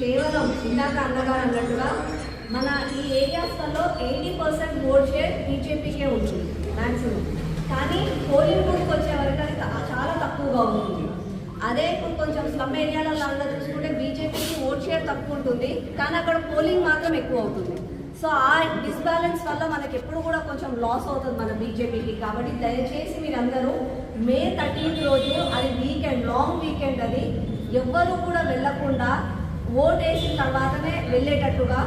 కేవలం ఇందాక అన్నగారు అన్నట్టుగా మన ఈ ఏరియాస్లలో ఎయిటీ పర్సెంట్ ఓట్ షేర్ బీజేపీకే ఉంటుంది మ్యాక్సిమం కానీ పోలింగ్ బూత్కి వచ్చే వరకు అది చాలా తక్కువగా ఉంటుంది. అదే ఇప్పుడు కొంచెం స్లమ్ ఏరియాలలో అందరూ చూసుకుంటే బీజేపీకి ఓట్ షేర్ తక్కువ ఉంటుంది కానీ అక్కడ పోలింగ్ మాత్రం ఎక్కువ అవుతుంది. సో ఆ డిస్బ్యాలెన్స్ వల్ల మనకి ఎప్పుడు కూడా కొంచెం లాస్ అవుతుంది మన బీజేపీకి కాబట్టి దయచేసి మీరందరూ మే థర్టీన్త్ రోజు అది వీకెండ్ లాంగ్ వీకెండ్ అది ఎవ్వరూ కూడా వెళ్ళకుండా ఓట్ వేసిన తర్వాతనే వెళ్ళేటట్టుగా.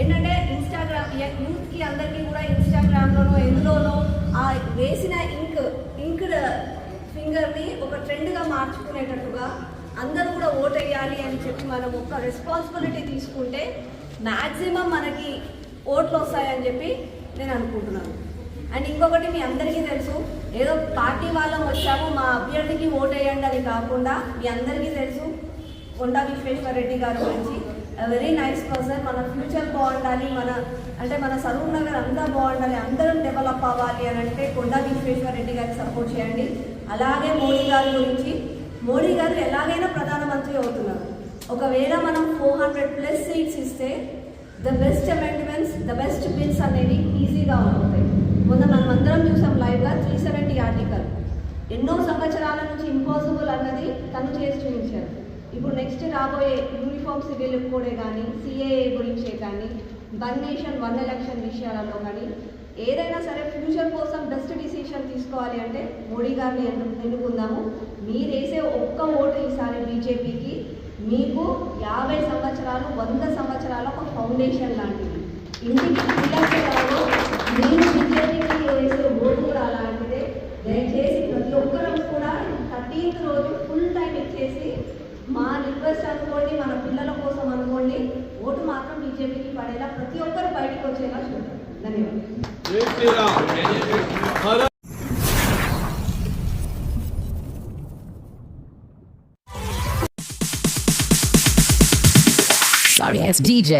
ఏంటంటే ఇన్స్టాగ్రామ్ యూత్కి అందరికీ కూడా ఇన్స్టాగ్రామ్లోనో ఎందులోనో ఆ వేసిన ఇంక్ ఇంక్డ్ ఫింగర్ని ఒక ట్రెండ్గా మార్చుకునేటట్టుగా అందరూ కూడా ఓట్ వేయాలి అని చెప్పి మనం ఒక రెస్పాన్సిబిలిటీ తీసుకుంటే మ్యాక్సిమం మనకి ఓట్లు వస్తాయని చెప్పి నేను అనుకుంటున్నాను. అండ్ ఇంకొకటి మీ అందరికీ తెలుసు ఏదో పార్టీ వాళ్ళం వచ్చాము మా అభ్యర్థికి ఓట్ వేయండి అని కాకుండా మీ అందరికీ తెలుసు కొండా విశ్వేశ్వర రెడ్డి గారి గురించి వెరీ నైస్ పర్సన్ మన ఫ్యూచర్ బాగుండాలి మన అంటే మన సరూర్ నగర్ అంతా బాగుండాలి అందరం డెవలప్ అవ్వాలి అని అంటే కొండా విశ్వేశ్వర రెడ్డి గారికి సపోర్ట్ చేయండి. అలాగే మోడీ గారి గురించి మోడీ గారు ఎలాగైనా ప్రధానమంత్రి అవుతున్నారు. ఒకవేళ మనం ఫోర్ హండ్రెడ్ ప్లస్ సీట్స్ ఇస్తే the best amendments the best bills అనేవి ఈజీగా ఉంటాయి మొన్న మనం అందరం చూసాం లైవ్గా త్రీ సెవెంటీ ఆర్టికల్ ఎన్నో సంవత్సరాల నుంచి ఇంపాసిబుల్ అన్నది తను చేసి చూపించారు. ఇప్పుడు నెక్స్ట్ రాబోయే యూనిఫామ్ సివిల్ కోడే కానీ సిఏఏ గురించే కానీ వన్ నేషన్ వన్ ఎలక్షన్ విషయాలలో కానీ ఏదైనా సరే ఫ్యూచర్ కోసం బెస్ట్ డిసిషన్ తీసుకోవాలి అంటే మోడీ గారిని ఎన్నుకుందాము. మీరు వేసే ఒక్క ఓటు ఈసారి బీజేపీకి మీకు యాభై సంవత్సరాలు వంద సంవత్సరాల ఒక ఫౌండేషన్ లాంటిది. ఇంటికి పిల్లలు మీరు బీజేపీకి వేసే ఓటు కూడా అలాంటిదే దయచేసి ప్రతి ఒక్కరూ కూడా థర్టీన్త్ రోజు ఫుల్ టైం ఇచ్చేసి మా రిక్వెస్ట్ అనుకోండి మన పిల్లల కోసం అనుకోండి ఓటు మాత్రం బీజేపీకి పడేలా ప్రతి ఒక్కరు బయటకు వచ్చేలా చూద్దాం ధన్యవాదాలు Sorry ass DJ.